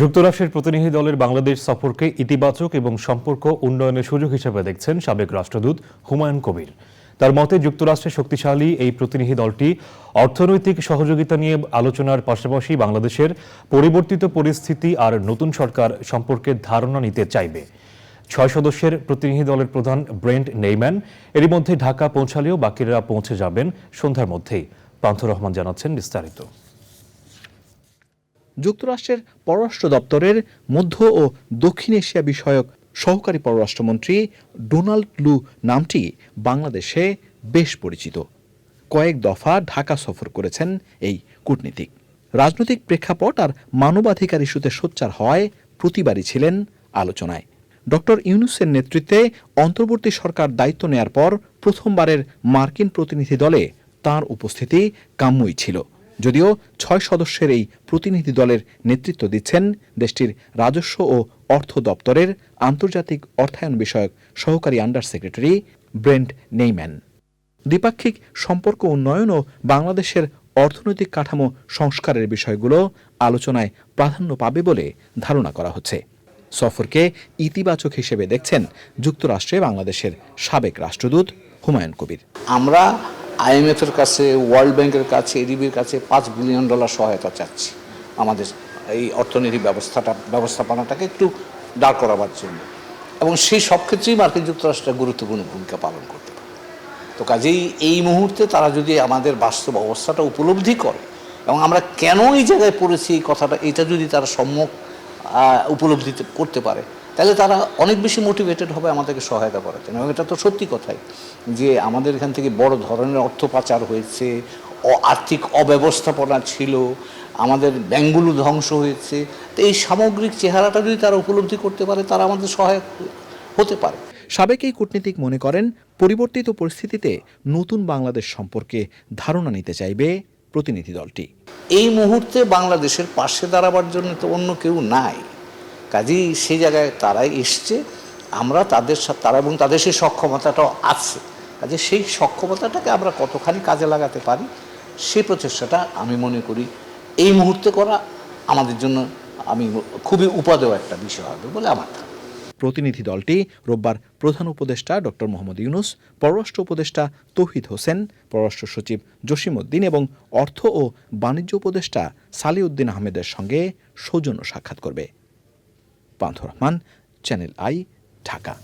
যুক্তরাষ্ট্রের প্রতিনিধি দলের বাংলাদেশ সফরকে ইতিবাচক এবং সম্পর্ক উন্নয়নের সুযোগ হিসেবে দেখছেন সাবেক রাষ্ট্রদূত হুমায়ুন কবির। তার মতে যুক্তরাষ্ট্রের শক্তিশালী এই প্রতিনিধি দলটি অর্থনৈতিক সহযোগিতা নিয়ে আলোচনার পাশাপাশি বাংলাদেশের পরিবর্তিত পরিস্থিতি আর নতুন সরকার সম্পর্কে ধারণা নিতে চাইবে। ছয় সদস্যের প্রতিনিধি দলের প্রধান ব্রেন্ট নেইম্যান। এরই মধ্যে ঢাকা পৌঁছালেও বাকিরা পৌঁছে যাবেন সন্ধ্যার মধ্যেই। পান্থ রহমান জানাচ্ছেন বিস্তারিত। যুক্তরাষ্ট্রের পররাষ্ট্র দপ্তরের মধ্য ও দক্ষিণ এশিয়া বিষয়ক সহকারী পররাষ্ট্রমন্ত্রী ডোনাল্ড লু নামটি বাংলাদেশে বেশ পরিচিত। কয়েক দফা ঢাকা সফর করেছেন এই কূটনীতিক। রাজনৈতিক প্রেক্ষাপট আর মানবাধিকার ইস্যুতে সোচ্চার হওয়ায় প্রতিবারই ছিলেন আলোচনায়। ডক্টর ইউনুসের নেতৃত্বে অন্তর্বর্তী সরকার দায়িত্ব নেয়ার পর প্রথমবারের মার্কিন প্রতিনিধি দলে তার উপস্থিতি কাম্যই ছিল। যদিও ছয় সদস্যের এই প্রতিনিধি দলের নেতৃত্ব দিচ্ছেন দেশটির রাজস্ব ও অর্থ দপ্তরের আন্তর্জাতিক অর্থায়ন বিষয়ক সহকারী আন্ডার সেক্রেটারি ব্রেন্ট নেইম্যান। দ্বিপাক্ষিক সম্পর্ক উন্নয়ন ও বাংলাদেশের অর্থনৈতিক কাঠামো সংস্কারের বিষয়গুলো আলোচনায় প্রাধান্য পাবে বলে ধারণা করা হচ্ছে। সফরকে ইতিবাচক হিসেবে দেখছেন যুক্তরাষ্ট্রে বাংলাদেশের সাবেক রাষ্ট্রদূত হুমায়ুন কবির। আমরা আইএমএফের কাছে, ওয়ার্ল্ড ব্যাংকের কাছে এডিবির কাছে পাঁচ বিলিয়ন ডলার সহায়তা চাচ্ছি। আমাদের এই অর্থনীতি ব্যবস্থাটা, ব্যবস্থাপনাটাকে একটু দাঁড় করাবার জন্য। এবং সেই সব ক্ষেত্রেই মার্কিন যুক্তরাষ্ট্রের গুরুত্বপূর্ণ ভূমিকা পালন করতে পারে। তো কাজেই এই মুহূর্তে তারা যদি আমাদের বাস্তব অবস্থাটা উপলব্ধি করে, এবং আমরা কেন এই জায়গায় পড়েছি এই কথাটা, এটা যদি তারা সম্যক উপলব্ধি করতে পারে তাহলে তারা অনেক বেশি মোটিভেটেড হবে আমাদেরকে সহায়তা করার জন্য। এবং এটা তো সত্যি কথাই যে আমাদের এখান থেকে বড় ধরনের অর্থ পাচার হয়েছে অ- আর্থিক অব্যবস্থাপনা ছিল আমাদের ব্যাঙ্কগুলো ধ্বংস হয়েছে। তো এই সামগ্রিক চেহারাটা যদি তারা উপলব্ধি করতে পারে তারা আমাদের সহায়ক হতে পারে। সাবেক এই কূটনীতিক মনে করেন পরিবর্তিত পরিস্থিতিতে নতুন বাংলাদেশ সম্পর্কে ধারণা নিতে চাইবে প্রতিনিধি দলটি। এই মুহূর্তে বাংলাদেশের পাশে দাঁড়াবার জন্য তো অন্য কেউ নাই। কাজেই সেই জায়গায় তারাই এসছে, আমরা তাদের সাথে তারা এবং তাদের সেই সক্ষমতাটাও আছে কাজে সেই সক্ষমতাটাকে আমরা কতখানি কাজে লাগাতে পারি সেই প্রচেষ্টাটা আমি মনে করি এই মুহূর্তে করা আমাদের জন্য আমি খুবই উপাদেয় একটা বিষয় হবে বলে আমার। প্রতিনিধি দলটি রোববার প্রধান উপদেষ্টা ডক্টর মোহাম্মদ ইউনুস, পররাষ্ট্র উপদেষ্টা তৌহিদ হোসেন, পররাষ্ট্র সচিব জসিমউদ্দিন এবং অর্থ ও বাণিজ্য উপদেষ্টা সালিউদ্দিন আহমেদের সঙ্গে সৌজন্য সাক্ষাৎ করবে পান্থ রহমান চ্যানেল আই ঢাকা।